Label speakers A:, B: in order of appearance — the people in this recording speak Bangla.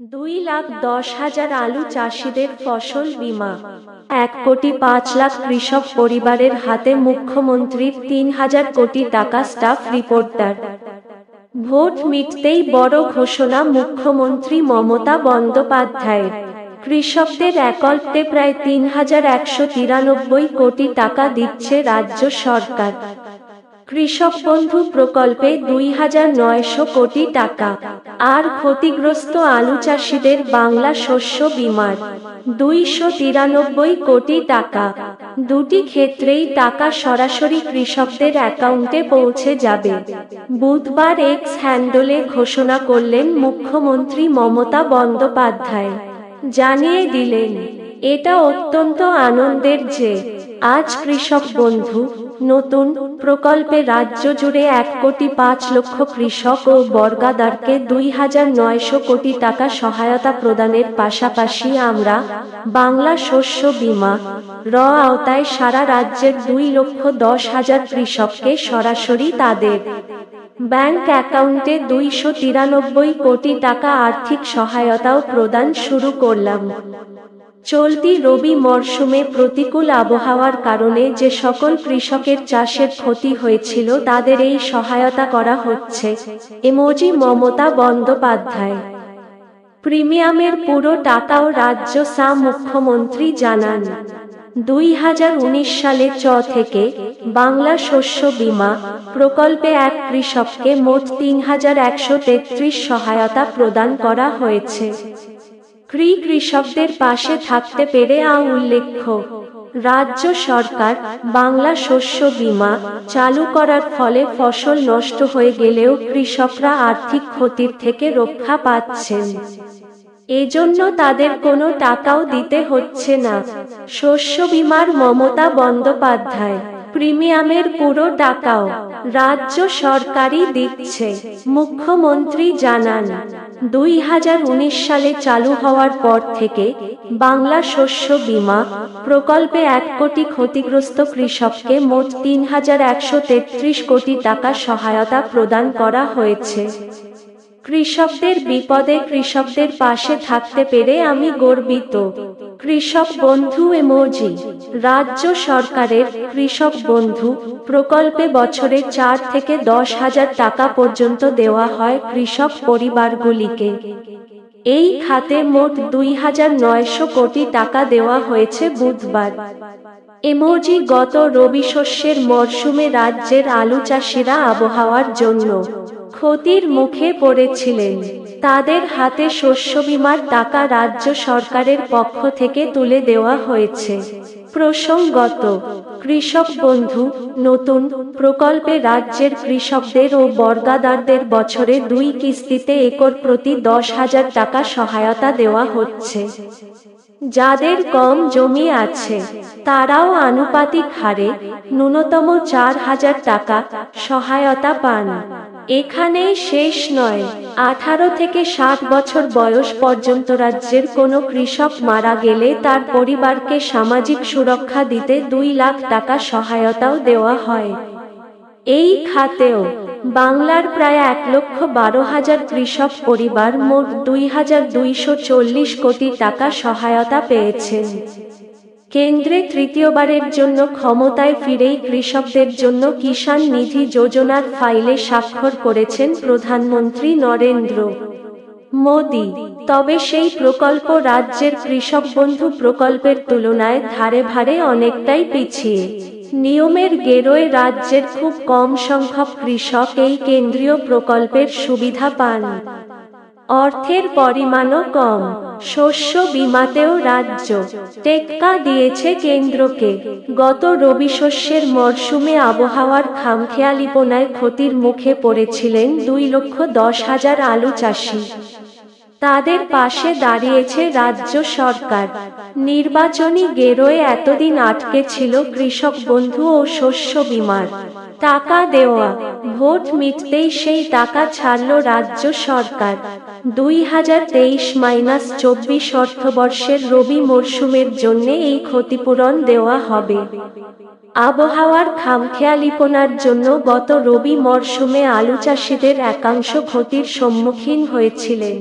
A: দুই লাখ দশ হাজার আলু চাষিদের ফসল বীমা। এক কোটি পাঁচ লাখ কৃষক পরিবারের হাতে মুখ্যমন্ত্রীর তিন হাজার কোটি টাকা স্টাফ রিপোর্টার। ভোট মিটতেই বড় ঘোষণা মুখ্যমন্ত্রী মমতা বন্দ্যোপাধ্যায়ের। কৃষকদের একল্পে প্রায় তিন হাজার একশো তিরানব্বই কোটি টাকা দিচ্ছে রাজ্য সরকার। কৃষক বন্ধু প্রকল্পে দুই হাজার নয়শো কোটি টাকা। আর ক্ষতিগ্রস্ত আলু চাষিদের বাংলা শস্য বিমার। দুইশো তিরানব্বই কোটি টাকা। দুটি ক্ষেত্রেই টাকা সরাসরি কৃষকদের অ্যাকাউন্টে পৌঁছে যাবে। বুধবার এক্স হ্যান্ডলে ঘোষণা করলেন মুখ্যমন্ত্রী মমতা বন্দ্যোপাধ্যায়। জানিয়ে দিলেন, এটা অত্যন্ত আনন্দের যে, আজ কৃষক বন্ধু নতুন প্রকল্পে রাজ্য জুড়ে এক কোটি পাঁচ লক্ষ কৃষক ও বর্গাদারকে দুই হাজার নয়শো কোটি টাকা সহায়তা প্রদানের পাশাপাশি আমরা বাংলা শস্য বীমা র আওতায় সারা রাজ্যের দুই লক্ষ দশ হাজার কৃষককে সরাসরি তাদের ব্যাংক অ্যাকাউন্টে দুইশো তিরানব্বই কোটি টাকা আর্থিক সহায়তাও প্রদান শুরু করলাম। চলতি রবি মরশুমে প্রতিকূল আবহাওয়ার কারণে যে সকল কৃষকের চাষের ক্ষতি হয়েছিল তাদের এই সহায়তা করা হচ্ছে। এমোজি মমতা বন্দ্যোপাধ্যায়। প্রিমিয়ামের পুরো টাকাও রাজ্য সা মুখ্যমন্ত্রী জানান। দুই হাজার উনিশ সালে চ থেকে বাংলা শস্য বীমা প্রকল্পে এক কৃষককে মোট তিন হাজার একশো তেত্রিশ সহায়তা প্রদান করা হয়েছে। কৃ কৃষকদের পাশে থাকতে পেরে আ উল্লেখ্য, রাজ্য সরকার বাংলা শস্য বীমা চালু করার ফলে ফসল নষ্ট হয়ে গেলেও কৃষকরা আর্থিক ক্ষতির থেকে রক্ষা পাচ্ছেন। এজন্য তাদের কোনো টাকাও দিতে হচ্ছে না। শস্য বীমার মমতা বন্দ্যোপাধ্যায় প্রিমিয়ামের পুরো টাকাও রাজ্য সরকারই দিচ্ছে। মুখ্যমন্ত্রী জানান, দুই হাজার উনিশ সালে চালু হওয়ার পর থেকে বাংলা শস্য বীমা প্রকল্পে এক কোটি ক্ষতিগ্রস্ত কৃষককে মোট তিন হাজার একশো তেত্রিশ কোটি টাকা সহায়তা প্রদান করা হয়েছে। কৃষকদের বিপদে কৃষকদের পাশে থাকতে পেরে আমি গর্বিত। কৃষক বন্ধু এমোজি রাজ্য সরকারের কৃষক বন্ধু, প্রকল্পে বছরে চার থেকে দশ হাজার টাকা পর্যন্ত দেওয়া হয় কৃষক পরিবারগুলিকে। এই খাতে মোট দুই হাজার নয়শো কোটি টাকা দেওয়া হয়েছে বুধবার। এমোজি গত রবি শস্যের মরশুমে রাজ্যের আলু চাষিরা আবহাওয়ার জন্য ক্ষতির মুখে পড়েছিলেন। তাদের হাতে শস্য বিমার টাকা রাজ্য সরকারের পক্ষ থেকে তুলে দেওয়া হয়েছে। প্রসঙ্গত, কৃষক বন্ধু, নতুন প্রকল্পে রাজ্যের কৃষকদের ও বর্গাদারদের বছরে দুই কিস্তিতে একর প্রতি দশ হাজার টাকা সহায়তা দেওয়া হচ্ছে। যাদের কম জমি আছে, তারাও আনুপাতিক হারে ন্যূনতম চার হাজার টাকা সহায়তা পান। এখানেই শেষ নয়। আঠারো থেকে ষাট বছর বয়স পর্যন্ত রাজ্যের কোনো কৃষক মারা গেলে তার পরিবারকে সামাজিক সুরক্ষা দিতে দুই লাখ টাকা সহায়তাও দেওয়া হয়। এই খাতেও বাংলার প্রায় এক লক্ষ বারো হাজার কৃষক পরিবার মোট দুই হাজার দুইশো চল্লিশ কোটি টাকা সহায়তা পেয়েছেন কেন্দ্রে তৃতীয়বারের জন্য ক্ষমতায় ফিরেই কৃষকদের জন্য কিষাণ নিধি যোজনার ফাইলে স্বাক্ষর করেছেন প্রধানমন্ত্রী নরেন্দ্র মোদি। তবে সেই প্রকল্প রাজ্যের কৃষক বন্ধু প্রকল্পের তুলনায় ধারে ভারে অনেকটাই পিছিয়ে। নিয়মের গেরোয় রাজ্যের খুব কম সংখ্যক কৃষক এই কেন্দ্রীয় প্রকল্পের সুবিধা পান। অর্থের পরিমাণও কম। শস্য বিমাতেও রাজ্য টেক্কা দিয়েছে কেন্দ্রকে। গত রবি শস্যের মরশুমে আবহাওয়ার খামখেয়ালিপনায় ক্ষতির মুখে পড়েছিলেন দুই লক্ষ দশ হাজার আলু চাষি। তাদের পাশে দাঁড়িয়েছে রাজ্য সরকার। নির্বাচনী গেরোয় এতদিন আটকে ছিল কৃষক বন্ধু ও শস্য বিমার টাকা দেওয়া। ভোট মিটতেই সেই টাকা ছাড়ল রাজ্য সরকার। দুই হাজার তেইশ মাইনাস চব্বিশ অর্থবর্ষের রবি মরশুমের জন্য এই ক্ষতিপূরণ দেওয়া হবে। আবহাওয়ার খামখেয়ালিপনার জন্য গত রবি মরশুমে আলু চাষিদের একাংশ ক্ষতির সম্মুখীন হয়েছিলেন।